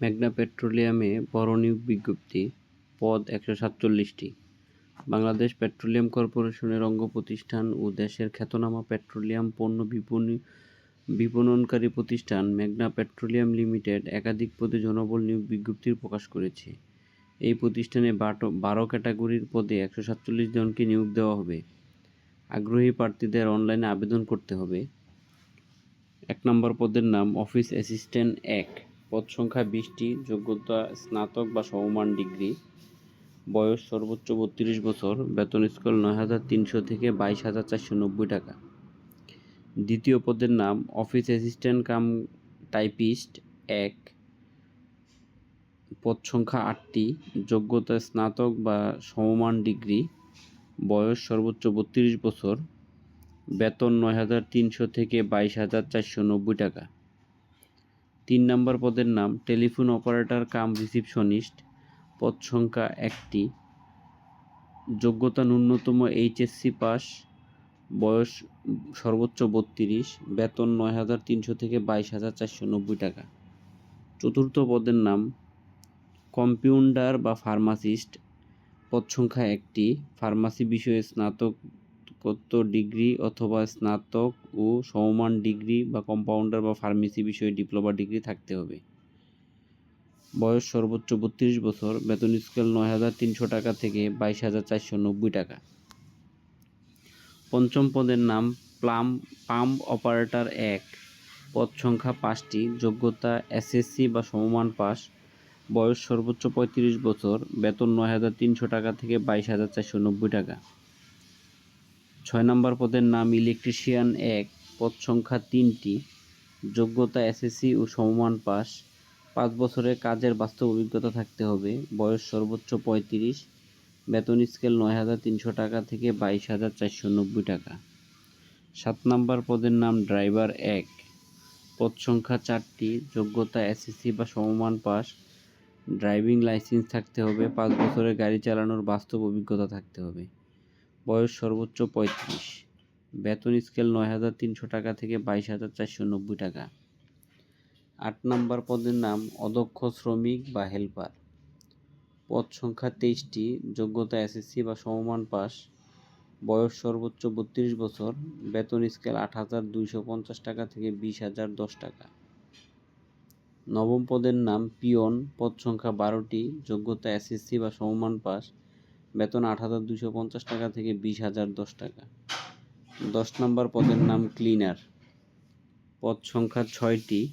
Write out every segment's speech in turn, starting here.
মেঘনা পেট্রোলিয়ামে বড় নিয়োগ বিজ্ঞপ্তি, পদ একশো সাতচল্লিশটি। বাংলাদেশ পেট্রোলিয়াম কর্পোরেশনের অঙ্গ প্রতিষ্ঠান ও দেশের খ্যাতনামা পেট্রোলিয়াম পণ্য বিপণী, বিপণনকারী প্রতিষ্ঠান মেঘনা পেট্রোলিয়াম লিমিটেড একাধিক পদে জনবল নিয়োগ বিজ্ঞপ্তির প্রকাশ করেছে। এই প্রতিষ্ঠানে বারো ক্যাটাগরির পদে একশো সাতচল্লিশ জনকে নিয়োগ দেওয়া হবে। আগ্রহী প্রার্থীদের অনলাইনে আবেদন করতে হবে। এক নম্বর পদের নাম অফিস অ্যাসিস্ট্যান্ট এক। পদ সংখ্যা বিশটি, যোগ্যতা স্নাতক বা সমমান ডিগ্রি, বয়স সর্বোচ্চ বত্রিশ বছর, বেতন স্কেল নয় হাজার তিনশো থেকে বাইশ হাজার চারশো নব্বই টাকা। দ্বিতীয় পদের নাম অফিস অ্যাসিস্ট্যান্ট কাম টাইপিস্ট এক। পদ সংখ্যা আটটি, যোগ্যতা স্নাতক বা সমমান ডিগ্রি, বয়স সর্বোচ্চ বত্রিশ বছর, বেতন নয় হাজার তিনশো থেকে বাইশ হাজার চারশো নব্বই টাকা। তিন নম্বর পদের নাম টেলিফোন অপারেটর কাম রিসিপশনিস্ট। পদ সংখ্যা একটি। যোগ্যতা ন্যূনতম এইচএসসি পাস। বয়স সর্বোচ্চ বত্রিশ। বেতন নয় হাজার তিনশো থেকে বাইশ হাজার চারশো নব্বই টাকা। চতুর্থ পদের নাম কম্পিউন্ডার বা ফার্মাসিস্ট। পদ সংখ্যা একটি। ফার্মাসি বিষয়ে স্নাতকোত্তর ডিগ্রি অথবা স্নাতক ও সমমান ডিগ্রি বা কম্পাউন্ডার বা ফার্মেসি বিষয়ে ডিপ্লোমা ডিগ্রি থাকতে হবে। বয়স সর্বোচ্চ বত্রিশ বছর, বেতন স্কেল নয় হাজার তিনশো টাকা থেকে বাইশ হাজার চারশো নব্বই টাকা। পঞ্চম পদের নাম প্লাম পাম্প অপারেটর এক। পদ সংখ্যা পাঁচটি, যোগ্যতা এসএসসি বা সমমান পাস। বয়স সর্বোচ্চ পঁয়ত্রিশ বছর, বেতন নয় হাজার তিনশো টাকা থেকে বাইশ হাজার চারশো নব্বই টাকা। ছয় নম্বর পদের নাম ইলেকট্রিশিয়ান এক, পদ সংখ্যা তিনটি, যোগ্যতা এসএসসি ও সমমান পাস। পাঁচ বছরের কাজের বাস্তব অভিজ্ঞতা থাকতে হবে। বয়স সর্বোচ্চ পঁয়ত্রিশ, বেতন স্কেল নয় হাজার তিনশো টাকা থেকে বাইশ হাজার চারশো নব্বই টাকা। সাত নম্বর পদের নাম ড্রাইভার এক, পদ সংখ্যা চারটি, যোগ্যতা এসএসসি বা সমমান পাস। ড্রাইভিং লাইসেন্স থাকতে হবে। পাঁচ বছরের গাড়ি চালানোর বাস্তব অভিজ্ঞতা থাকতে হবে। বয়স সর্বোচ্চ পঁয়ত্রিশ। বেতন স্কেল নয় হাজার তিনশো টাকা থেকে বাইশ হাজার চারশো নব্বই টাকা। আট নম্বর পদের নাম অদক্ষ শ্রমিক বা হেল্পার। পদ সংখ্যা তেইশটি, যোগ্যতা এসএসসি বা সমমান পাস। বয়স সর্বোচ্চ বত্রিশ বছর, বেতন স্কেল আট হাজার দুইশো পঞ্চাশ টাকা থেকে বিশ হাজার দশ টাকা। নবম পদের নাম পিয়ন, পদ সংখ্যা বারোটি, যোগ্যতা এসএসসি বা সমমান পাস। বেতন আট হাজার দুশো পঞ্চাশ টাকা থেকে বিশ হাজার দশ টাকা। দশ নম্বর পদের নাম ক্লিনার। পদ সংখ্যা ছয়টি।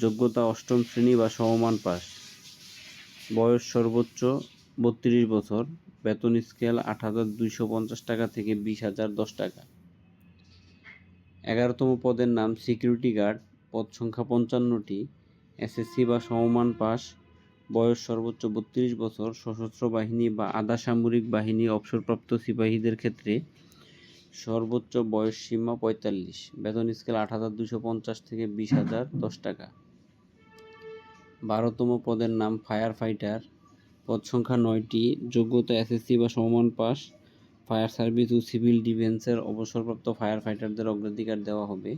যোগ্যতা অষ্টম শ্রেণি বা সমমান পাস। বয়স সর্বোচ্চ বত্রিশ বছর। বেতন স্কেল আট হাজার দুইশো পঞ্চাশ টাকা থেকে বিশ হাজার দশ টাকা। এগারোতম পদের নাম সিকিউরিটি গার্ড। পদ সংখ্যা পঞ্চান্নটি। এসএসসি বা সমমান পাস। বয়স সর্বোচ্চ বত্রিশ বছর, সশস্ত্র বাহিনী বা আধা সামরিক বাহিনী অবসরপ্রাপ্ত সিপাহীদের ক্ষেত্রে সর্বোচ্চ বয়স সীমা পঁয়তাল্লিশ। বেতন স্কেল আট হাজার দুশো পঞ্চাশ থেকে বিশ হাজার দশ টাকা। বারোতম পদের নাম ফায়ার ফাইটার। পদ সংখ্যা নয়টি। যোগ্যতা এসএসসি বা সমমান পাস। ফায়ার সার্ভিস ও সিভিল ডিফেন্সের অবসরপ্রাপ্ত ফায়ার ফাইটারদের অগ্রাধিকার দেওয়া হবে।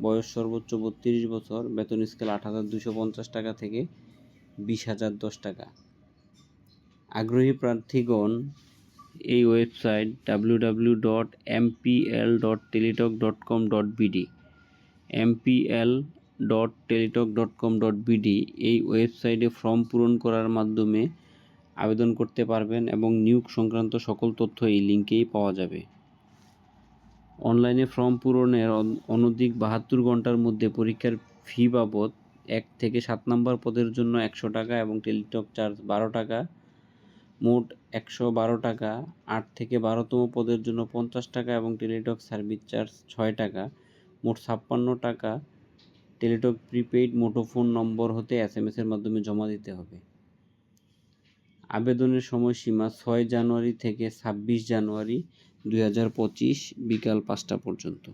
বয়স সর্বোচ্চ বত্রিশ বছর। বেতন স্কেল আট হাজার দুশো পঞ্চাশ টাকা থেকে বিশ হাজার দশ টাকা। আগ্রহী প্রার্থীগণ, এই website W W dot MPL dot Teletalk dot com dot BD MPL dot Teletalk dot com dot BD এই ওয়েবসাইটে ফর্ম পূরণ করার মাধ্যমে আবেদন করতে পারবেন এবং নিয়োগ সংক্রান্ত সকল তথ্য এই লিঙ্কেই পাওয়া যাবে। অনলাইনে ফর্ম পূরণের অন- অনধিক বাহাত্তর ঘণ্টার মধ্যে পরীক্ষার ফি বাবদ এক থেকে সাত নম্বর পদের জন্য একশো টাকা এবং টেলিটক চার্জ বারো টাকা, মোট একশো বারো টাকা, আট থেকে বারোতম পদের জন্য পঞ্চাশ টাকা এবং টেলিটক সার্ভিস চার্জ ছয় টাকা, মোট ছাপ্পান্ন টাকা। টেলিটক প্রিপেইড মুঠোফোন নম্বর হতে এস এম এর মাধ্যমে জমা দিতে হবে। আবেদনের সময়সীমা ছয় জানুয়ারি থেকে ছাব্বিশ জানুয়ারি দুই হাজার পঁচিশ বিকাল পাঁচটা পর্যন্ত।